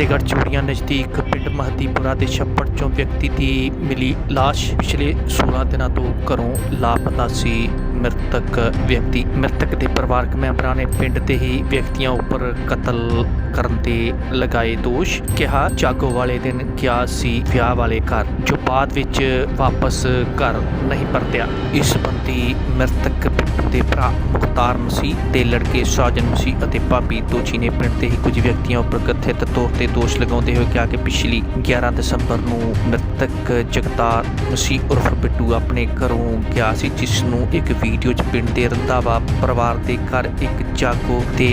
ਫਤਿਹਗੜ੍ਹ ਚੂੜੀਆਂ ਨਜ਼ਦੀਕ ਪਿੰਡ ਮਹਦੀਪੁਰਾ ਦੇ ਛੱਪੜ ਚੋਂ ਵਿਅਕਤੀ ਦੀ ਮਿਲੀ ਲਾਸ਼ ਪਿਛਲੇ 16 ਦਿਨਾਂ ਤੋਂ ਘਰੋਂ ਲਾਪਤਾ ਸੀ। ਮ੍ਰਿਤਕ ਵਿਅਕਤੀ, ਮ੍ਰਿਤਕ ਦੇ ਪਰਿਵਾਰਕ ਮੈਂਬਰਾਂ ਨੇ ਪਿੰਡ ਦੇ ਹੀ ਵਿਅਕਤੀਆਂ ਉੱਪਰ ਕਤਲ ਕਰਨ ਦੇ ਲਗਾਏ ਦੋਸ਼। ਕਿਹਾ, ਜਾਗੋ ਵਾਲੇ ਦਿਨ ਗਿਆ ਸੀ ਵਿਆਹ ਵਾਲੇ ਘਰ, ਜੋ ਬਾਅਦ ਵਿੱਚ ਵਾਪਸ ਘਰ ਨਹੀਂ ਪਰਤਿਆ। ਇਸ ਸੰਬੰਧੀ ਮ੍ਰਿਤਕ ਪਿੰਡੂ ਦੇ ਭਰਾ ਮੁਖਤਾਰ ਮਸੀਹ ਤੇ ਲੜਕੇ ਸਾਜਨ ਮਸੀਹ ਅਤੇ ਭਾਬੀ ਦੋਚੀ ਨੇ ਪਿੰਡ ਦੇ ਹੀ ਕੁਝ ਵਿਅਕਤੀਆਂ ਉੱਪਰ ਕਥਿਤ ਤੌਰ ਤੇ ਦੋਸ਼ ਲਗਾਉਂਦੇ ਹੋਏ ਕਿਹਾ ਕਿ ਪਿਛਲੀ 11 ਦਸੰਬਰ ਨੂੰ ਮ੍ਰਿਤਕ ਜਗਤਾਰ ਮਸੀਹ ਉਰਫ ਬਿੱਟੂ ਆਪਣੇ ਘਰੋਂ ਗਿਆ ਸੀ, ਜਿਸ ਨੂੰ ਇੱਕ ਵੀਡੀਓ 'ਚ ਪਿੰਡ ਦੇ ਰੰਧਾਵਾ ਪਰਿਵਾਰ ਦੇ ਘਰ ਇੱਕ ਜਾਗੋ ਤੇ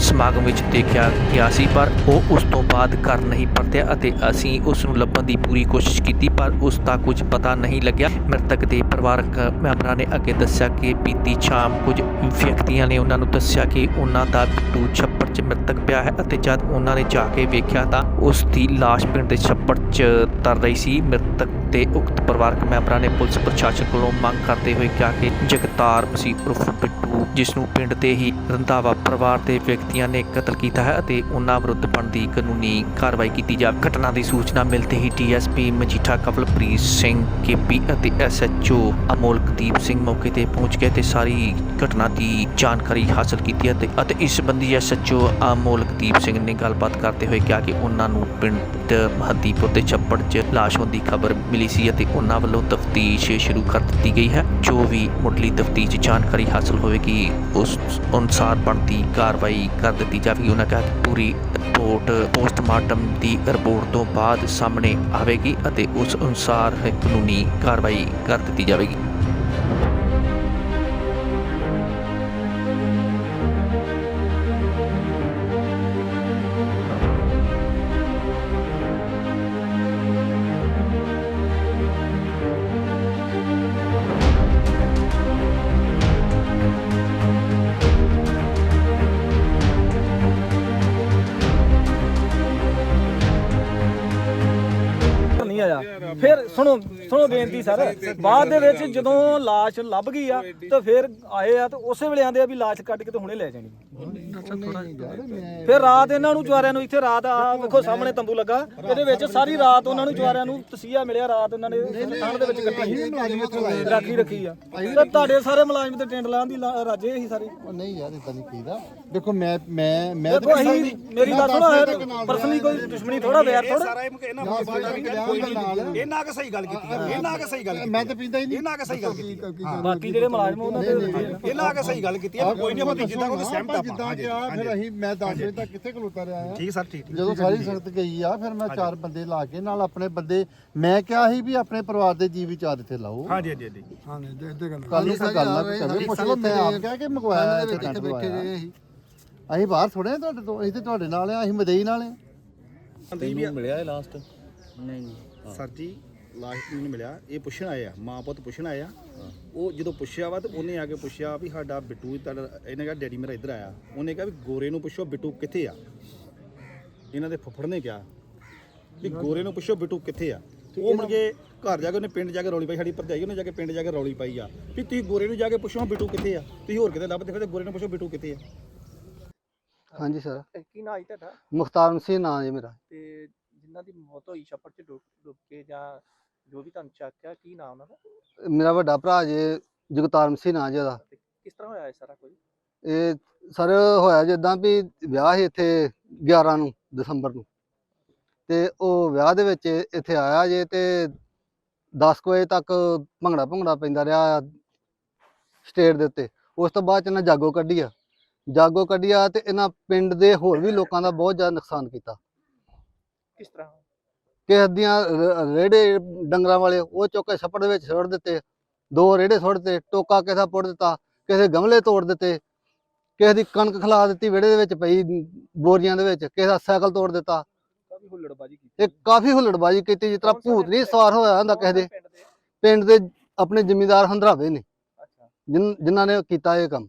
ਸਮਾਗਮ ਵਿੱਚ ਦੇਖਿਆ ਗਿਆ ਸੀ, ਪਰ ਉਹ ਉਸ ਤੋਂ ਬਾਅਦ ਘਰ ਨਹੀਂ ਪਰਤਿਆ ਅਤੇ ਅਸੀਂ ਉਸ ਨੂੰ ਲੱਭਣ ਦੀ ਪੂਰੀ ਕੋਸ਼ਿਸ਼ ਕੀਤੀ, ਪਰ ਉਸ ਦਾ ਕੁਝ ਪਤਾ ਨਹੀਂ ਲੱਗਿਆ। ਮ੍ਰਿਤਕ ਦੇ ਪਰਿਵਾਰਕ ਮੈਂਬਰਾਂ ਨੇ ਅੱਗੇ ਦੱਸਿਆ ਕਿ ਬੀਤੀ ਸ਼ਾਮ ਕੁਝ ਵਿਅਕਤੀਆਂ ਨੇ ਉਹਨਾਂ ਨੂੰ ਦੱਸਿਆ ਕਿ ਉਹਨਾਂ ਦਾ ਬਿੱਟੂ ਛੱਪੜ 'ਚ ਮ੍ਰਿਤਕ ਪਿਆ ਹੈ ਅਤੇ ਜਦ ਉਹਨਾਂ ਨੇ ਜਾ ਕੇ ਵੇਖਿਆ ਤਾਂ ਉਸ ਦੀ ਲਾਸ਼ ਪਿੰਡ ਦੇ ਛੱਪੜ 'ਚ ਤਰ ਰਹੀ ਸੀ। ਮ੍ਰਿਤਕ ਤੇ ਉਕਤ ਪਰਿਵਾਰਕ ਮੈਂਬਰਾਂ ਨੇ ਪੁਲਿਸ ਪ੍ਰਸ਼ਾਸਨ ਕੋਲੋਂ ਮੰਗ ਕਰਦੇ ਹੋਏ ਕਿਹਾ ਕਿ ਜਗਤਾਰ ਮਸੀਹ ਉਰਫ ਬਿੱਟੂ, ਜਿਸ ਨੂੰ ਪਿੰਡ ਦੇ ਹੀ ਰੰਧਾਵਾ ਪਰਿਵਾਰ ਦੇ ਵਿਅਕਤੀਆਂ ਨੇ ਕਤਲ ਕੀਤਾ ਹੈ ਅਤੇ ਉਹਨਾਂ ਵਿਰੁੱਧ ਬਣਦੀ ਕਾਨੂੰਨੀ ਕਾਰਵਾਈ ਕੀਤੀ ਜਾਵੇ ਘਟਨਾ ਦੀ ਸੂਚਨਾ ਮਿਲਦੇ ਹੀ ਡੀਐਸਪੀ ਮਜੀਠਾ ਕਵਲਪ੍ਰੀਤ ਸਿੰਘ, ਕੇਪੀ ਅਤੇ ਐਸਐਚਓ ਅਮੋਲਕਦੀਪ ਸਿੰਘ ਮੌਕੇ ਤੇ ਪਹੁੰਚ ਗਏ ਤੇ ਸਾਰੀ ਘਟਨਾ ਦੀ ਜਾਣਕਾਰੀ ਹਾਸਲ ਕੀਤੀ ਅਤੇ ਅਤੇ ਇਸ ਸੰਬੰਧੀ ਐਸਐਚਓ ਅਮੋਲਕਦੀਪ ਸਿੰਘ ਨੇ ਗੱਲਬਾਤ ਕਰਦੇ ਹੋਏ ਕਿਹਾ ਕਿ ਉਹਨਾਂ ਨੂੰ ਪਿੰਡ ਮਹਦੀਪੁਰ ਦੇ ਛੱਪੜ 'ਚ ਲਾਸ਼ ਹੋਣ ਦੀ ਖਬਰ ਮਿਲੀ ਸੀ ਅਤੇ ਉਹਨਾਂ ਵੱਲੋਂ ਤਫਤੀਸ਼ ਸ਼ੁਰੂ ਕਰ ਦਿੱਤੀ ਗਈ ਹੈ। ਜੋ ਵੀ ਮੁੱਢਲੀ ਤਫਤੀਸ਼ ਜਾਣਕਾਰੀ ਹਾਸਲ ਹੋਵੇਗੀ, ਉਸ ਅਨੁਸਾਰ ਬਣਦੀ ਕਾਰਵਾਈ ਕਰ ਦਿੱਤੀ ਜਾਵੇਗੀ। ਉਹਨਾਂ ਕਿਹਾ ਕਿ ਪੂਰੀ ਰਿਪੋਰਟ ਪੋਸਟਮਾਰਟਮ ਦੀ ਰਿਪੋਰਟ ਤੋਂ ਬਾਅਦ ਸਾਹਮਣੇ ਆਵੇਗੀ ਅਤੇ ਉਸ ਅਨੁਸਾਰ ਕਾਨੂੰਨੀ ਕਾਰਵਾਈ ਕਰ ਦਿੱਤੀ ਜਾਵੇਗੀ। ਆਇਆ ਫਿਰ ਸੁਣੋ ਸੁਣੋ ਬੇਨਤੀ ਸਰ। ਬਾਅਦ ਦੇ ਵਿੱਚ ਜਦੋਂ ਲਾਸ਼ ਲੱਭ ਗਈ ਆ ਤਾਂ ਫਿਰ ਆਏ ਆ ਤੇ ਉਸੇ ਵੇਲੇ ਆਂਦੇ ਆ ਵੀ ਲਾਸ਼ ਕੱਢ ਕੇ ਤੇ ਹੁਣੇ ਲੈ ਜਾਣੀ। ਫਿਰ ਰਾਤ ਇਹਨਾਂ ਨੂੰ ਚੁਆਰਿਆਂ ਨੂੰ ਇੱਥੇ ਰਾਤ ਆ ਵੇਖੋ ਸਾਹਮਣੇ ਤੰਬੂ ਲੱਗਾ। ਇਹਦੇ ਵਿੱਚ ਸਾਰੀ ਰਾਤ ਉਹਨਾਂ ਨੂੰ ਚੁਆਰਿਆਂ ਨੂੰ ਤਸੀਹਾ ਮਿਲਿਆ ਰਾਤ ਉਹਨਾਂ ਨੇ ਠੰਡ ਦੇ ਵਿੱਚ ਕੱਟੀ। ਰਾਖੀ ਰੱਖੀ ਆ। ਤੇ ਤੁਹਾਡੇ ਸਾਰੇ ਮੁਲਾਜ਼ਮ ਤੇ ਟੈਂਟ ਲਾਉਣ ਦੀ ਰਾਜੇ ਸੀ ਸਾਰੇ। ਨਹੀਂ ਯਾਰ ਇਦਾਂ ਨਹੀਂ ਕਹੀਦਾ। ਦੇਖੋ ਮੈਂ ਮੈਂ ਮੈਂ ਦੇਖੋ ਅਸੀਂ ਮੇਰੀ ਗੱਲ ਸੁਣੋ ਪਰਸਨਲੀ ਕੋਈ ਦੁਸ਼ਮਣੀ ਥੋੜਾ ਵੈਰ ਥੋੜਾ ਸਾਰਾ ਇਹ ਇਹਨਾਂ ਨੂੰ ਕੋਈ ਨਹੀਂ ਇਹਨਾਂ ਕੇ ਸਹੀ ਗੱਲ ਕੀਤੀ ਆ, ਇਹਨਾਂ ਕੇ ਸਹੀ ਗੱਲ ਕੀਤੀ ਮੈਂ ਤਾਂ ਪੀਂਦਾ ਹੀ ਨਹੀਂ। ਇਹਨਾਂ ਕੇ ਸਹੀ ਗੱਲ ਕੀਤੀ ਆ। ਬਾਕੀ ਜਿਹੜੇ ਮੁਲਾਜ਼ਮ ਉਹਨਾਂ ਦੇ ਇਹਨਾਂ ਕੇ ਸਹੀ ਗੱਲ ਕੀਤੀ ਆ ਕੋਈ ਨਹੀਂ ਆਪਾਂ ਜਿੱਦਾਂ ਕੋਈ ਸਹਿਮਤ ਆਪਾਂ। ਜਿੱਦਾਂ ਹਾਂਜੀ ਕਿਹਾ ਫਿਰ ਅਸੀਂ ਮੈਂ 10 ਵਜੇ ਤੱਕ ਕਿੱਥੇ ਖਲੋਤਾ ਰਿਹਾ ਆ ਠੀਕ ਸਰ ਠੀਕ ਠੀਕ। ਜਦੋਂ ਸਾਰੀ ਸੰਗਤ ਗਈ ਆ ਫਿਰ ਮੈਂ ਚਾਰ ਬੰਦੇ ਲਾ ਕੇ ਨਾਲ ਆਪਣੇ ਬੰਦੇ ਮੈਂ ਕਿਹਾ ਸੀ ਵੀ ਆਪਣੇ ਪਰਿਵਾਰ ਦੇ ਜੀਵ ਚਾਰ ਇੱਥੇ ਲਾਓ। ਹਾਂਜੀ ਹਾਂਜੀ ਹਾਂਜੀ। ਕੱਲ ਨੂੰ ਗੱਲ ਨਾ ਕਰੇ ਪੁੱਛ ਲਓ ਮੈਂ ਆਪ ਕਿਹਾ ਕਿ ਮੰਗਵਾਇਆ ਇੱਥੇ ਟੈਂਟ ਲਵਾਇਆ ਅਸੀਂ ਬਾਹਰ ਥੋੜੇ ਆ ਤੁਹਾਡੇ ਤੋਂ ਅਸੀਂ ਤੇ ਤੁਹਾਡੇ ਨਾਲ ਆ ਅਸੀਂ ਮਦਈ ਨਾਲ ਆ ਤੈਨੂੰ ਮਿਲਿਆ ਇਹ ਲਾਸਟ ਨਹੀਂ ਸਰ ਜੀ ਲਾਸਟ ਮੈਨੂੰ ਮਿਲਿਆ। ਇਹ ਪੁੱਛਣ ਆਏ ਆ ਮਾਂ ਪੁੱਤ ਪੁੱਛਣ ਆਏ ਆ। ਉਹ ਜਦੋਂ ਪੁੱਛਿਆ ਵਾ ਤੇ ਉਹਨੇ ਆ ਕੇ ਪੁੱਛਿਆ ਵੀ ਸਾਡਾ ਬਿੱਟੂ ਤੁਹਾਡਾ ਇਹਨੇ ਕਿਹਾ ਡੈਡੀ ਮੇਰਾ ਇੱਧਰ ਆਇਆ। ਉਹਨੇ ਕਿਹਾ ਵੀ ਗੋਰੇ ਨੂੰ ਪੁੱਛੋ ਬਿੱਟੂ ਕਿੱਥੇ ਆ? ਇਹਨਾਂ ਦੇ ਫੁੱਫੜ ਨੇ ਕਿਹਾ ਵੀ ਗੋਰੇ ਨੂੰ ਪੁੱਛੋ ਬਿੱਟੂ ਕਿੱਥੇ ਆ? ਉਹ ਮੁੜ ਕੇ ਘਰ ਜਾ ਕੇ ਉਹਨੇ ਪਿੰਡ ਜਾ ਕੇ ਰੌਲੀ ਪਾਈ ਸਾਡੀ ਭਰਜਾਈ ਉਹਨੇ ਜਾ ਕੇ ਪਿੰਡ ਜਾ ਕੇ ਰੌਲੀ ਪਾਈ ਆ। ਵੀ ਤੁਸੀਂ ਗੋਰੇ ਨੂੰ ਜਾ ਕੇ ਪੁੱਛੋ ਬਿੱਟੂ ਕਿੱਥੇ ਆ? ਤੁਸੀਂ ਹੋਰ ਕਿਤੇ ਲੱਭਦੇ ਫਿਰਦੇ ਗੋਰੇ ਨੂੰ ਪੁੱਛੋ ਬਿੱਟੂ ਕਿੱਥੇ ਆ? ਹਾਂਜੀ ਸਰ। ਕੀ ਨਾਂ ਹੈ ਤੁਹਾਡਾ? ਮੁਖਤਾਰ ਸਿੰਘ ਨਾਂ ਜੀ ਮੇਰਾ। ਤੇ ਜਿਨ੍ਹਾਂ ਦੀ ਮੌਤ ਹੋਈ ਛੱਪੜ 'ਚ ਡੁੱਬ ਡੁੱਬ ਕੇ ਜਾਂ ਜੋ ਵੀ ਤੁਹਾਨੂੰ ਚੱਕਿਆ ਕੀ ਨਾਮ ਉਹਨਾਂ ਦਾ? ਮੇਰਾ ਵੱਡਾ ਭਰਾ ਜੇ ਜਗਤਾਰ ਸਿੰਘ ਨਾਂ ਜੀ ਉਹਦਾ। ਤੇ ਕਿਸ ਤਰ੍ਹਾਂ ਹੋਇਆ ਇਹ ਸਾਰਾ ਕੁਝ? ਇਹ ਸਰ ਹੋਇਆ ਜਿੱਦਾਂ ਵੀ ਵਿਆਹ ਸੀ ਇੱਥੇ 11 ਨੂੰ ਦਸੰਬਰ ਨੂੰ। ਤੇ ਉਹ ਵਿਆਹ ਦੇ ਵਿੱਚ ਇੱਥੇ ਆਇਆ ਜੇ ਤੇ 10 ਕੁ ਵਜੇ ਤੱਕ ਭੰਗੜਾ ਭੰਗੜਾ ਪੈਂਦਾ ਰਿਹਾ ਸਟੇਜ ਦੇ ਉੱਤੇ। ਉਸ ਤੋਂ ਬਾਅਦ ਚ ਇਹਨਾਂ ਜਾਗੋ ਕੱਢੀ ਆ। ਜਾਗੋ ਕੱਢੀ ਆ ਤੇ ਇਹਨਾਂ ਪਿੰਡ ਦੇ ਹੋਰ ਵੀ ਲੋਕਾਂ ਦਾ ਬਹੁਤ ਜ਼ਿਆਦਾ ਨੁਕਸਾਨ ਕੀਤਾ। ਕਿਸ ਤਰ੍ਹਾਂ? ਕਿਸੇ ਦੀਆਂ ਰ- ਰੇੜੇ ਡੰਗਰਾਂ ਵਾਲੇ ਉਹ ਚੁੱਕ ਕੇ ਛੱਪੜ ਦੇ ਵਿੱਚ ਸੁੱਟ ਦਿੱਤੇ ਦੋ ਰੇੜੇ ਸੁੱਟ ਦਿੱਤੇ ਟੋਕਾ ਕਿਸੇ ਦਾ ਪੁੱਟ ਦਿੱਤਾ ਕਿਸੇ ਦੇ ਗਮਲੇ ਤੋੜ ਦਿੱਤੇ ਕਿਸੇ ਦੀ ਕਣਕ ਖਲਾ ਦਿੱਤੀ ਵਿਹੜੇ ਦੇ ਵਿੱਚ ਪਈ ਬੋਰੀਆਂ ਦੇ ਵਿੱਚ ਕਿਸੇ ਦਾ ਸਾਈਕਲ ਤੋੜ ਦਿੱਤਾ। ਕਾਫੀ ਹੁੱਲੜਬਾਜੀ ਕੀਤੀ। ਇਹ ਕਾਫੀ ਹੁੱਲੜਬਾਜੀ ਕੀਤੀ ਜਿਸ ਤਰ੍ਹਾਂ ਭੂਤ ਨਹੀਂ? ਸਵਾਰ ਹੋਇਆ ਹੁੰਦਾ ਕਿਸੇ ਦੇ। ਪਿੰਡ ਦੇ? ਪਿੰਡ ਦੇ ਆਪਣੇ ਜ਼ਿਮੀਂਦਾਰ ਹੰਦਰਾਵੇ ਨੇ ਅੱਛਾ। ਜਿਨ- ਜਿਨ੍ਹਾਂ ਨੇ ਕੀਤਾ ਇਹ ਕੰਮ।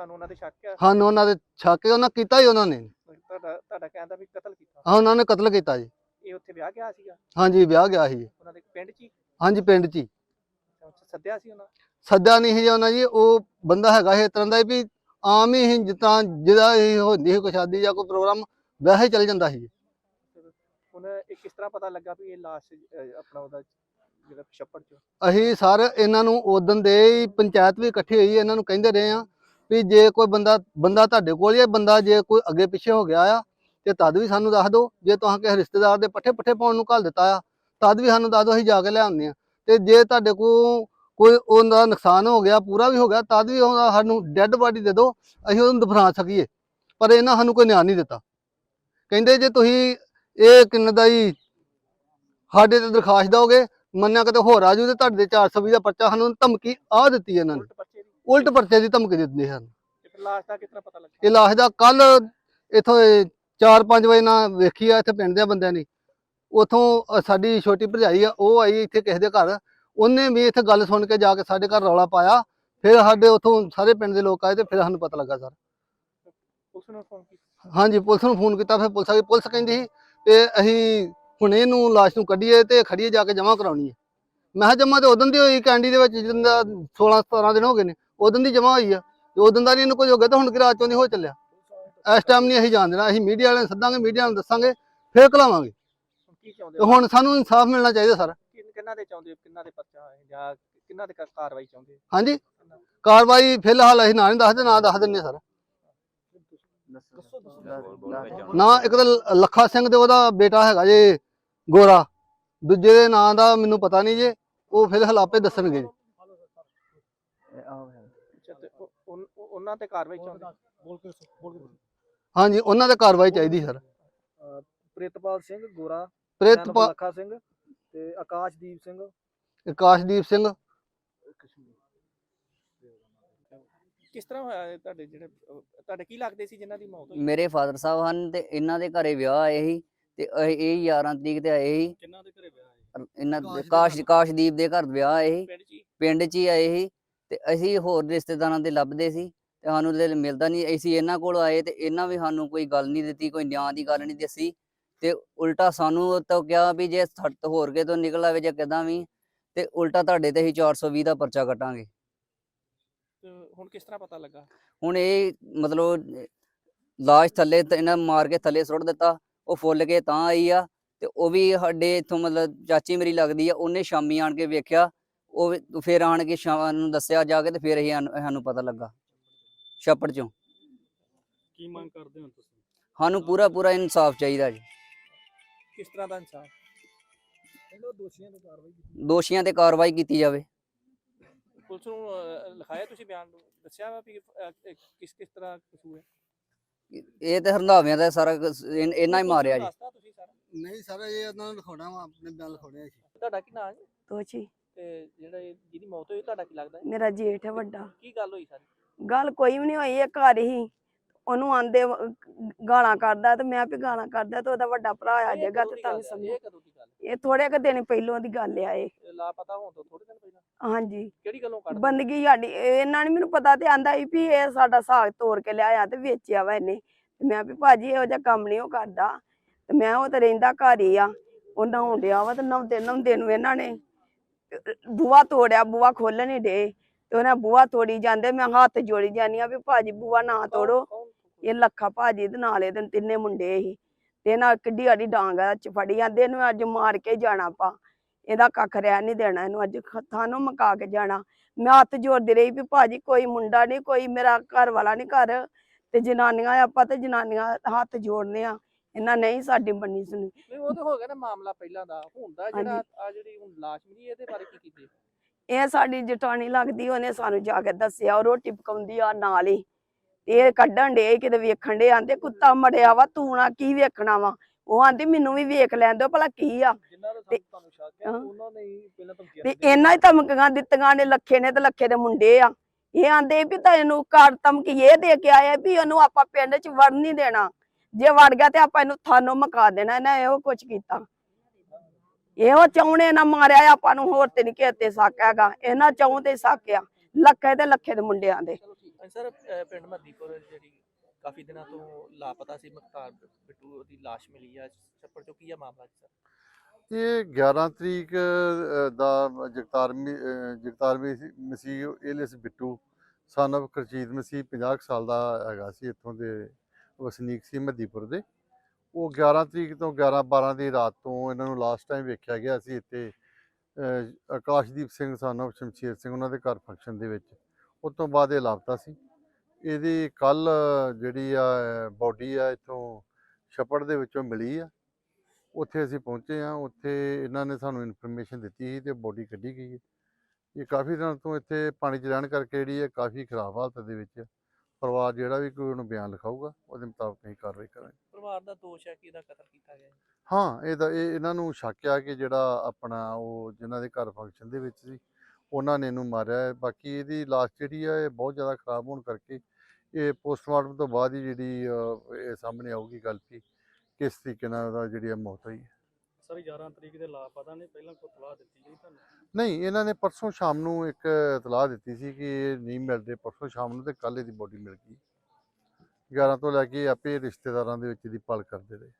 ਤੁਹਾਨੂੰ ਉਹਨਾਂ ਦੇ ਸ਼ੱਕ ਆ? ਹਨ ਉਹਨਾਂ ਦੇ ਛੱਕ ਉਹਨਾਂ ਕੀਤਾ ਹੀ ਉਹਨਾਂ ਨੇ। ਤੁਹਾਡਾ ਤੁਹਾਡਾ ਕਹਿੰਦਾ ਵੀ ਕਤਲ ਕੀਤਾ? ਹਾਂ ਉਹਨਾਂ ਨੇ ਕਤਲ ਕੀਤਾ ਜੀ। ਇਹ ਉੱਥੇ ਵਿਆਹ ਗਿਆ ਸੀਗਾ? ਹਾਂਜੀ ਵਿਆਹ ਗਿਆ ਸੀ। ਜੀ। ਉਹਨਾਂ ਦੇ ਪਿੰਡ 'ਚ ਹੀ? ਹਾਂਜੀ ਪਿੰਡ 'ਚ ਹੀ। ਅੱਛਾ, ਸੱਦਿਆ ਸੀ ਉਹਨਾਂ? ਸੱਦਾ ਨਹੀਂ ਸੀ ਉਹਨਾਂ ਜੀ। ਉਹ ਬੰਦਾ ਹੈਗਾ ਇਸ ਤਰ੍ਹਾਂ ਦਾ ਵੀ ਆਮ ਹੀ ਸੀ ਜਿੱਦਾਂ ਜਿਹਦਾ ਇਹ ਹੁੰਦੀ ਸੀ ਕੋਈ ਸ਼ਾਦੀ ਜਾਂ ਕੋਈ ਪ੍ਰੋਗਰਾਮ ਵੈਸੇ ਚਲ ਜਾਂਦਾ ਸੀ। ਹੁਣ ਇਹ ਕਿਸ ਤਰ੍ਹਾਂ ਪਤਾ ਲੱਗਾ ਵੀ ਇਹ ਲਾਸ਼ ਆਪਣਾ ਉਹਦਾ ਜਿਹੜਾ ਛੱਪੜ ਚ? ਅਸੀਂ ਸਰ ਇਹਨਾਂ ਨੂੰ ਉਦੋਂ ਦੇ ਹੀ ਪੰਚਾਇਤ ਵੀ ਇਕੱਠੀ ਹੋਈ ਇਹਨਾਂ ਨੂੰ ਕਹਿੰਦੇ ਰਹੇ ਆ ਵੀ ਜੇ ਕੋਈ ਬੰਦਾ ਬੰਦਾ ਤੁਹਾਡੇ ਕੋਲ ਹੀ ਹੈ ਬੰਦਾ ਜੇ ਕੋਈ ਅੱਗੇ ਪਿੱਛੇ ਹੋ ਗਿਆ ਆ, ਤੇ ਤਦ ਵੀ ਸਾਨੂੰ ਦੱਸ ਦਿਓ। ਜੇ ਤੁਹਾਨੂੰ ਕਿਸੇ ਰਿਸ਼ਤੇਦਾਰ ਦੇ ਪੱਠੇ ਪੱਠੇ ਪਾਉਣ ਨੂੰ ਘੱਲ ਦਿੱਤਾ ਆ, ਤਦ ਵੀ ਸਾਨੂੰ ਦੱਸ ਦਿਓ, ਅਸੀਂ ਜਾ ਕੇ ਲਿਆਉਂਦੇ ਆ। ਤੇ ਜੇ ਤੁਹਾਡੇ ਕੋਲ ਕੋਈ ਉਹਦਾ ਨੁਕਸਾਨ ਹੋ ਗਿਆ, ਪੂਰਾ ਵੀ ਹੋ ਗਿਆ, ਤਦ ਵੀ ਉਹਦਾ ਸਾਨੂੰ ਡੈੱਡ ਬਾਡੀ ਦੇ ਦਿਓ, ਅਸੀਂ ਉਹਨੂੰ ਦਫਨਾ ਸਕੀਏ। ਪਰ ਇਹਨਾਂ ਸਾਨੂੰ ਕੋਈ ਨਿਆਂ ਨਹੀਂ ਦਿੱਤਾ। ਕਹਿੰਦੇ ਜੇ ਤੁਸੀਂ ਇਹ ਕਿੰਨੇ ਦਾ ਹੀ ਸਾਡੇ ਤੇ ਦਰਖਾਸਤ ਦਿਓਗੇ, ਮੰਨਿਆ ਕਿਤੇ ਹੋਰ ਆ ਜੂ ਤੇ ਤੁਹਾਡੇ ਤੇ 420 ਦਾ ਪਰਚਾ ਸਾਨੂੰ ਧਮਕੀ ਆ ਦਿੱਤੀ ਇਹਨਾਂ ਨੇ। ਉਲਟ ਪਰਚੇ ਦੀ ਧਮਕੀ ਦਿੰਦੇ ਹਨ। ਤੇ ਫਿਰ ਲਾਸ਼ ਦਾ ਕਿਸ ਤਰ੍ਹਾਂ ਪਤਾ ਲੱਗਾ ਇਹ ਲਾਸ਼ ਦਾ ਕੱਲ ਇਥੋਂ 4-5 ਵਜੇ ਨਾਲ ਵੇਖੀ ਆ ਇੱਥੇ ਪਿੰਡ ਦੇ ਬੰਦਿਆਂ ਨੇ। ਉਥੋਂ ਸਾਡੀ ਛੋਟੀ ਭਰਜਾਈ ਆ ਉਹ ਆਈ ਇੱਥੇ ਕਿਸੇ ਦੇ ਘਰ। ਉਹਨੇ ਵੀ ਇੱਥੇ ਗੱਲ ਸੁਣ ਕੇ ਜਾ ਕੇ ਸਾਡੇ ਘਰ ਰੌਲਾ ਪਾਇਆ। ਫਿਰ ਸਾਡੇ ਉਥੋਂ ਸਾਰੇ ਪਿੰਡ ਦੇ ਲੋਕ ਆਏ ਤੇ ਫਿਰ ਸਾਨੂੰ ਪਤਾ ਲੱਗਾ ਸਰ। ਉਸ ਨੂੰ ਫੋਨ ਕੀਤਾ? ਹਾਂਜੀ ਪੁਲਿਸ ਨੂੰ ਫੋਨ ਕੀਤਾ ਫਿਰ ਪੁਲਿਸ ਆ ਗਈ। ਪੁਲਿਸ ਕਹਿੰਦੀ ਸੀ ਤੇ ਅਸੀਂ ਹੁਣ ਇਹਨੂੰ ਲਾਸ਼ ਨੂੰ ਕੱਢੀਏ ਤੇ ਖੜੀਏ ਜਾ ਕੇ ਜਮ੍ਹਾਂ ਕਰਾਉਣੀ ਹੈ। ਮੈਂ ਜਮ੍ਹਾਂ ਤੇ ਉਦੋਂ ਦੀ ਹੋਈ ਕੈਂਡੀ ਦੇ ਵਿੱਚ ਜਿੰਦਾ 16 17 ਦਿਨ ਹੋ ਗਏ ਨੇ। ਉਦੋਂ ਦੀ ਜਮ੍ਹਾਂ ਹੋਈ ਆ ਤੇ ਉਦੋਂ ਦਾ ਨਹੀਂ ਇਹਨੂੰ ਕੁਝ ਹੋ ਗਿਆ ਤਾਂ ਹੁਣ ਕਿ ਰਾਤ ਚੋਂ ਨਹੀਂ ਹੋ ਚੱਲਿਆ। ਇਸ ਟਾਈਮ ਨਹੀਂ ਅਸੀਂ ਜਾਣ ਦੇਣਾ ਅਸੀਂ ਮੀਡੀਆ ਵਾਲਿਆਂ ਨੂੰ ਸੱਦਾਂਗੇ ਮੀਡੀਆ ਨੂੰ ਦੱਸਾਂਗੇ ਫਿਰ ਘਲਾਵਾਂਗੇ ਹੁਣ ਕੀ ਚਾਹੁੰਦੇ ਤੇ ਹੋ? ਹੁਣ ਸਾਨੂੰ ਇਨਸਾਫ ਮਿਲਣਾ ਚਾਹੀਦਾ ਸਰ। ਕਿੰਨ- ਕਿੰਨਾਂ ਦੇ ਚਾਹੁੰਦੇ ਹੋ ਕਿੰਨਾਂ ਦੇ ਪਰਚਾ ਹੈ ਜਾਂ ਕਿੰਨਾਂ ਦੇ ਕਾ- ਕਾਰਵਾਈ ਚਾਹੁੰਦੇ ਹੋ? ਹਾਂਜੀ। ਕਾਰਵਾਈ ਫਿਲਹਾਲ ਅਸੀਂ ਨਾ ਨਹੀਂ ਦੱਸਦੇ ਨਾ ਦੱਸ ਦਿੰਨੇ ਸਰ। ਨਾ ਇੱਕ ਤਾਂ ਲ- ਲੱਖਾ ਸਿੰਘ ਤੇ ਉਹਦਾ ਬੇਟਾ ਹੈਗਾ ਜੇ ਗੋਰਾ। ਦੂਜੇ ਦੇ ਨਾਂ ਦਾ ਮੈਨੂੰ ਪਤਾ ਨਹੀਂ ਜੇ ਉਹ ਫਿਲਹਾਲ ਆਪੇ ਦੱਸਣਗੇ। ਜੀ। ਅੱਛਾ ਤੇ ਉਹ- ਉਨ- ਉਹ- ਉਹਨਾਂ ਤੇ ਕਾਰਵਾਈ ਚਾਹੁੰਦੇ? ਹਾਂਜੀ ਉਹਨਾਂ ਤੇ ਕਾਰਵਾਈ ਚਾਹੀਦੀ ਸਰ। ਪ੍ਰਿਤਪਾਲ ਸਿੰਘ ਗੋਰਾ ਪ੍ਰਿਤਪਾ ਲੱਖਾ ਸਿੰਘ ਤੇ ਆਕਾਸ਼ਦੀਪ ਸਿੰਘ। ਆਕਾਸ਼ਦੀਪ ਸਿੰਘ। ਕਿਸ ਤਰ੍ਹਾਂ ਹੋਇਆ ਇਹ ਤੁਹਾਡੇ ਜਿਹੜੇ ਅਹ, ਤੁਹਾਡੇ ਕੀ ਲੱਗਦੇ ਸੀ ਜਿਨ੍ਹਾਂ ਦੀ ਮੌਤ ਹੋਈ? ਮੇਰੇ ਫਾਦਰ ਸਾਹਿਬ ਹਨ ਤੇ ਇਹਨਾਂ ਦੇ ਘਰੇ ਵਿਆਹ ਆਏ ਸੀ ਤੇ ਇਹ ਇਹ 11 ਤਰੀਕ ਤੇ ਆਏ ਸੀ। ਕਿੰਨਾਂ ਦੇ ਘਰੇ ਵਿਆਹ ਹੈ ਇਹਨਾਂ ਦੇ ਕਾਸ਼ ਦੇ ਕਾਸ਼ ਘਰ। ਕਾਸ਼ਦੀਪ ਦੇ ਘਰ ਵਿਆਹ ਆਏ ਸੀ। ਪਿੰਡ 'ਚ ਹੀ? ਪਿੰਡ 'ਚ ਹੀ ਆਏ ਸੀ ਤੇ ਅਸੀਂ ਹੋਰ ਰਿਸ਼ਤੇਦਾਰਾਂ ਦੇ ਲੱਭਦੇ ਸੀ। ਤੇ ਸਾਨੂੰ ਤੇ ਮਿਲਦਾ ਨਹੀਂ ਅਸੀਂ ਇਹਨਾਂ ਕੋਲ ਆਏ ਤੇ ਇਹਨਾਂ ਵੀ ਸਾਨੂੰ ਕੋਈ ਗੱਲ ਨਹੀਂ ਦਿੱਤੀ ਕੋਈ ਨਿਆਂ ਦੀ ਗੱਲ ਨਹੀਂ ਦੱਸੀ ਤੇ ਉਲਟਾ ਸਾਨੂੰ ਤਾਂ ਕਿਹਾ ਵੀ ਜੇ ਸੱਟ ਹੋਰ ਕੇ ਤੋਂ ਨਿਕਲ ਆਵੇ ਜਾਂ ਕਿਦਾਂ ਵੀ ਤੇ ਉਲਟਾ ਤੁਹਾਡੇ ਤੇ ਹੀ 420 ਦਾ ਪਰਚਾ ਕੱਟਾਂਗੇ। ਹੁਣ ਕਿਸ ਤਰ੍ਹਾਂ ਪਤਾ ਲੱਗਾ? ਹੁਣ ਇਹ ਮਤਲਬ ਲਾਸ਼ ਥੱਲੇ ਤੇ ਇਹਨਾਂ ਮਾਰ ਕੇ ਥੱਲੇ ਸੁੱਟ ਦਿੱਤਾ ਉਹ ਫੁੱਲ ਕੇ ਤਾਂ ਆਈ ਆ ਤੇ ਉਹ ਵੀ ਸਾਡੇ ਇੱਥੋਂ ਮਤਲਬ ਚਾਚੀ ਮੇਰੀ ਲੱਗਦੀ ਆ ਉਹਨੇ ਸ਼ਾਮੀ ਆਣ ਕੇ ਵੇਖਿਆ ਉਹ ਫਿਰ ਆਣ ਕੇ ਸ਼ਾਮ ਨੂੰ ਦੱਸਿਆ ਜਾ ਕੇ ਤੇ ਫਿਰ ਅਸੀਂ ਸਾਨੂੰ- ਸਾਨੂੰ ਪਤਾ ਲੱਗਾ। ਛੱਪੜ ਚੋਂ। ਕੀ ਮੰਗ ਕਰਦੇ ਹੋ ਤੁਸੀਂ? ਸਾਨੂੰ ਪੂਰਾ ਪੂਰਾ ਇਨਸਾਫ ਚਾਹੀਦਾ ਜੀ। ਕਿਸ ਤਰ੍ਹਾਂ ਦਾ ਇਨਸਾਫ? ਇਹਨਾਂ ਦੋਸ਼ੀਆਂ ਦੀ ਕਾਰਵਾਈ ਕੀਤੀ ਦੋਸ਼ੀਆਂ ਤੇ ਕਾਰਵਾਈ ਕੀਤੀ ਜਾਵੇ। ਪੁਲਿਸ ਨੂੰ ਅਹ, ਲਿਖਾਇਆ ਤੁਸੀਂ ਬਿਆਨ? ਦੱਸਿਆ ਵਾ ਵੀ ਅਹ, ਇਹ ਕਿਸ ਕਿਸ ਤਰ੍ਹਾਂ ਕਸੂਰ ਹੈ? ਇਹ ਤੇ ਹਰਨਾਵਿਆਂ ਦਾ ਸਾਰਾ ਕੁਛ ਇਨ- ਇਹਨਾਂ ਹੀ ਮਾਰਿਆ ਜੀ। ਦੱਸਤਾ ਤੁਸੀਂ ਸਾਰਾ? ਨਹੀਂ ਸਰ ਇਹ ਇਹਨਾਂ ਨੂੰ ਲਿਖਾਉਣਾ ਵਾ ਆਪਣੇ ਬਿਆਨ ਲਿਖਾਉਣੇ ਤੁਹਾਡਾ ਕੀ ਨਾਮ ਹੈ ਤੋਚੀ ਤੇ ਜਿਹੜਾ ਇਹ- ਜਿਹਦੀ ਮੌਤ ਹੋਈ ਤੁਹਾਡਾ ਕੀ ਲੱਗਦਾ ਹੈ? ਮੇਰਾ ਜੇਠ ਹੈ ਵੱਡਾ। ਕੀ ਗੱਲ ਹੋਈ ਸਾਰੀ? ਗੱਲ ਕੋਈ ਵੀ ਨਹੀਂ ਹੋਈ ਇਹ ਘਰ ਹੀ। ਉਹਨੂੰ ਆਂਦੇ ਗਾਲਾਂ ਕੱਢਦਾ ਤੇ ਮੈਂ ਵੀ ਗਾਲਾਂ ਕੱਢਦਾ ਤੇ ਉਹਦਾ ਵੱਡਾ ਭਰਾ ਆ ਜਾਏਗਾ ਤੇ ਦੀ ਤਾਂ ਗੱਲ ਵੀ ਹੈ? ਸਮਝੋ ਇਹ ਥੋੜੇ ਕੁ ਦਿਨ ਪਹਿਲੋਂ ਦੀ ਗੱਲ ਆ ਇਹ। ਇਹ ਲਾਪਤਾ ਹੋਣ ਤੋਂ ਥੋੜੇ ਦਿਨ ਪਹਿਲਾਂ? ਹਾਂਜੀ। ਕਿਹੜੀ ਗੱਲੋਂ ਕੱਢ ਬੰਦਗੀ ਸਾਡੀ ਇਹ- ਇਹਨਾਂ ਨੇ ਮੈਨੂੰ ਪਤਾ ਤੇ ਆਂਦਾ ਸੀ ਵੀ ਇਹ ਸਾਡਾ ਸਾਗ ਤੋੜ ਕੇ ਲਿਆਇਆ ਤੇ ਵੇਚਿਆ ਵਾ ਇਹਨੇ। ਤੇ ਮੈਂ ਵੀ ਭਾਜੀ ਇਹੋ ਜਿਹਾ ਕੰਮ ਨਹੀਂ ਉਹ ਕਰਦਾ। ਤੇ ਮੈਂ ਉਹ ਤੇ ਰਹਿੰਦਾ ਘਰ ਹੀ ਆ। ਉਹ ਨਹਾਉਣ ਡਿਆ ਵਾ ਤੇ ਨਹਾਉਂਦੇ ਨਹਾਉਂਦੇ ਨੂੰ ਇਹਨਾਂ ਨੇ ਬੂਹਾ ਤੋੜਿਆ ਬੂਹਾ ਖੋਲਣ ਹੀ ਡੇ ਤੇ ਉਹਨੇ ਤੋੜੀ ਜਾਂਦੇ ਮੈਂ ਹੱਥ ਜੋੜੀ ਜਾਨੀ ਆ ਵੀ ਭਾਜੀ ਬੂਹਾ ਨਾ ਤੋੜੋ। ਇਹ ਲੱਖਾ ਭਾਜੀ ਦੇ ਨਾਲੇ ਦੇ ਤਿੰਨੇ ਮੁੰਡੇ ਸੀ। ਤੇ ਨਾ ਕਿੱਡੀ ਸਾਡੀ ਡਾਂਗ ਆ ਚ ਫੜੀ ਜਾਂਦੇ ਇਹਨੂੰ ਅੱਜ ਮਾਰ ਕੇ ਜਾਣਾ ਪਾ ਇਹਦਾ ਕੱਖ ਰਹਿ ਨਹੀਂ ਦੇਣਾ ਇਹਨੂੰ ਅੱਜ ਹੱਥਾਂ ਨੂੰ ਮਕਾ ਕੇ ਜਾਣਾ। ਮੈਂ ਹੱਥ ਜੋੜਦੀ ਰਹੀ ਵੀ ਭਾਜੀ ਕੋਈ ਮੁੰਡਾ ਨਹੀਂ ਕੋਈ ਮੇਰਾ ਘਰ ਵਾਲਾ ਨਹੀਂ ਘਰ। ਤੇ ਜਨਾਨੀਆਂ ਆਪਾਂ ਤੇ ਜਨਾਨੀਆਂ ਹੱਥ ਜੋੜਨੇ ਆ ਇਹਨਾਂ ਨਹੀਂ ਸਾਡੀ ਬੰਨੀ ਸੁਣੀ। ਨਹੀਂ ਉਹ ਤਾਂ ਹੋ ਗਿਆ ਨਾ ਮਾਮਲਾ ਪਹਿਲਾਂ ਦਾ। ਹੁਣ ਦਾ ਜਿਹੜਾ ਆ ਜਿਹੜੀ ਹੁਣ ਲਾਸ਼ ਮਿਲੀ ਇਹਦੇ ਬਾਰੇ ਕੀ ਕੀਤੇ? ਇਹ ਸਾਡੀ ਜਟਾਣੀ ਲੱਗਦੀ ਉਹਨੇ ਸਾਨੂੰ ਜਾ ਕੇ ਦੱਸਿਆ ਉਹ ਰੋਟੀ ਪਕਾਉਂਦੀ ਆ ਨਾਲ ਹੀ। ਤੇ ਇਹ ਕੱਢਣ ਡੇ ਕਿਤੇ ਵੇਖਣ ਡੇ ਆਂਦੇ ਕੁੱਤਾ ਮੜਿਆ ਵਾ ਤੂੰ ਨਾ ਕੀ ਵੇਖਣਾ ਵਾ? ਉਹ ਆਂਦੀ ਮੈਨੂੰ ਵੀ ਵੇਖ ਲੈਣ ਦਿਓ ਭਲਾ ਕੀ ਆ? ਤੇ- ਤੇ। ਇਹਨਾਂ ਹੀ ਧਮਕੀਆਂ ਦਿੱਤੀਆਂ ਨੇ ਲੱਖੇ ਨੇ ਤੇ ਲੱਖੇ ਦੇ ਮੁੰਡੇ ਆ। ਇਹ ਆਂਦੇ ਵੀ ਤੈਨੂੰ ਕਾਰ ਧਮਕੀ ਇਹ ਦੇ ਕੇ ਆਇਆ ਵੀ ਉਹਨੂੰ ਆਪਾਂ ਪਿੰਡ 'ਚ ਵੜ ਨਹੀਂ ਦੇਣਾ। ਜੇ ਵੜ ਗਿਆ ਤੇ ਆਪਾਂ ਇਹਨੂੰ ਥਾਨੋਂ ਮਕਾ ਦੇਣਾ ਇਹਨੇ ਇਹੋ ਕੁਝ ਕੀਤਾ। ਇਹੋ ਚਾਉਣੇ ਨਾ ਮਾਰਿਆ ਆਪਾਂ ਨੂੰ ਹੋਰ ਤੇ ਨਹੀਂ ਕਿਤੇ ਸੱਕ ਹੈਗਾ। ਇਹਨਾਂ ਚਾਉਂ ਤੇ ਸੱਕ ਆ ਲੱਖੇ ਤੇ ਲੱਖੇ ਦੇ ਮੁੰਡਿਆਂ ਦੇ। ਸਰ ਪਿੰਡ ਮੱਦੀਪੁਰ ਜਿਹੜੀ ਕਾਫੀ ਦਿਨਾਂ ਤੋਂ ਲਾਪਤਾ ਸੀ ਮੁਖਤਾਰ ਬਿੱਟੂ ਦੀ ਲਾਸ਼ ਮਿਲੀ ਆ। ਛੱਪੜ ਚੋਂ ਕੀ ਆ ਮਾਮਲਾ ਜੀ ਸਰ? ਇਹ 11 ਤਰੀਕ ਦਾ Jagtar Jagtar Masih Ellis Bittu. Son of Karjit Masih 50 ਕੁ ਸਾਲ ਦਾ ਹੈਗਾ ਸੀ ਇੱਥੋਂ ਦੇ ਵਸਨੀਕ ਸੀ ਮੱਦੀਪੁਰ ਦੇ। ਉਹ 11 ਤਰੀਕ ਤੋਂ 11 12 ਦੀ ਰਾਤ ਤੋਂ ਇਹਨਾਂ ਨੂੰ ਲਾਸਟ ਟਾਈਮ ਵੇਖਿਆ ਗਿਆ ਸੀ ਇੱਥੇ ਆਕਾਸ਼ਦੀਪ ਸਿੰਘ ਸਾਨੂੰ ਸ਼ਮਸ਼ੀਰ ਸਿੰਘ ਉਹਨਾਂ ਦੇ ਘਰ ਫੰਕਸ਼ਨ ਦੇ ਵਿੱਚ। ਉਸ ਤੋਂ ਬਾਅਦ ਇਹ ਲਾਪਤਾ ਸੀ। ਇਹਦੀ ਕੱਲ ਜਿਹੜੀ ਆ ਬਾਡੀ ਆ, ਇੱਥੋਂ ਛੱਪੜ ਦੇ ਵਿੱਚੋਂ ਮਿਲੀ ਆ। ਉੱਥੇ ਅਸੀਂ ਪਹੁੰਚੇ ਆ ਉੱਥੇ ਇਹਨਾਂ ਨੇ ਸਾਨੂੰ ਇਨਫੋਰਮੇਸ਼ਨ ਦਿੱਤੀ ਸੀ ਤੇ ਬੋਡੀ ਕੱਢੀ ਗਈ ਹੈ। ਇਹ ਕਾਫੀ ਦਿਨ ਤੋਂ ਇੱਥੇ ਪਾਣੀ 'ਚ ਰਹਿਣ ਕਰਕੇ ਜਿਹੜੀ ਹੈ ਕਾਫੀ ਖਰਾਬ ਹਾਲਤ ਦੇ ਵਿੱਚ ਹੈ। ਪਰਿਵਾਰ ਜਿਹੜਾ ਵੀ ਕੋਈ ਉਹਨੂੰ ਬਿਆਨ ਲਿਖਾਊਗਾ, ਉਹਦੇ ਮੁਤਾਬਕ ਅਸੀਂ ਕਾਰਵਾਈ ਕਰਾਂਗੇ। ਪਰਿਵਾਰ ਦਾ ਦੋਸ਼ ਹੈ ਕਿ ਇਹਦਾ ਕਤਲ ਕੀਤਾ ਗਿਆ ਹੈ? ਹਾਂ ਇਹਦਾ ਇਹ ਇਹਨਾਂ ਨੂੰ ਸ਼ੱਕ ਆ ਕਿ ਜਿਹੜਾ ਆਪਣਾ ਉਹ ਜਿਨ੍ਹਾਂ ਦੇ ਘਰ ਫੰਕਸ਼ਨ ਦੇ ਵਿੱਚ ਸੀ ਉਹਨਾਂ ਨੇ ਇਹਨੂੰ ਮਾਰਿਆ ਹੈ। ਬਾਕੀ ਇਹਦੀ ਲਾਸ਼ ਜਿਹੜੀ ਆ ਇਹ ਬਹੁਤ ਜ਼ਿਆਦਾ ਖਰਾਬ ਹੋਣ ਕਰਕੇ ਇਹ ਪੋਸਟਮਾਰਟਮ ਤੋਂ ਬਾਅਦ ਹੀ ਜਿਹੜੀ ਅਹ, ਇਹ ਸਾਹਮਣੇ ਆਊਗੀ ਗੱਲ ਵੀ ਕਿਸ ਤਰੀਕੇ ਨਾਲ ਉਹਦਾ ਜਿਹੜੀ ਆ ਮੌਤ ਹੋਈ ਹੈ। ਸਰ 11 ਤਰੀਕ ਦੇ ਲਾਪਤਾ ਨੇ ਪਹਿਲਾਂ ਕੋਈ ਤਲਾਹ ਦਿੱਤੀ ਗਈ ਤੁਹਾਨੂੰ? ਨਹੀਂ ਇਹਨਾਂ ਨੇ ਪਰਸੋਂ ਸ਼ਾਮ ਨੂੰ ਇੱਕ ਇਤਲਾਹ ਦਿੱਤੀ ਸੀ ਕਿ ਇਹ ਨਹੀਂ ਮਿਲਦੇ ਪਰਸੋਂ ਸ਼ਾਮ ਨੂੰ ਤੇ ਕੱਲ੍ਹ ਇਹਦੀ ਬੋਡੀ ਮਿਲ ਗਈ। 11 ਤੋਂ ਲੈ ਕੇ ਆਪੇ ਰਿਸ਼ਤੇਦਾਰਾਂ ਦੇ ਵਿੱਚ ਦੀ ਪਲ ਕਰਦੇ ਰਹੇ।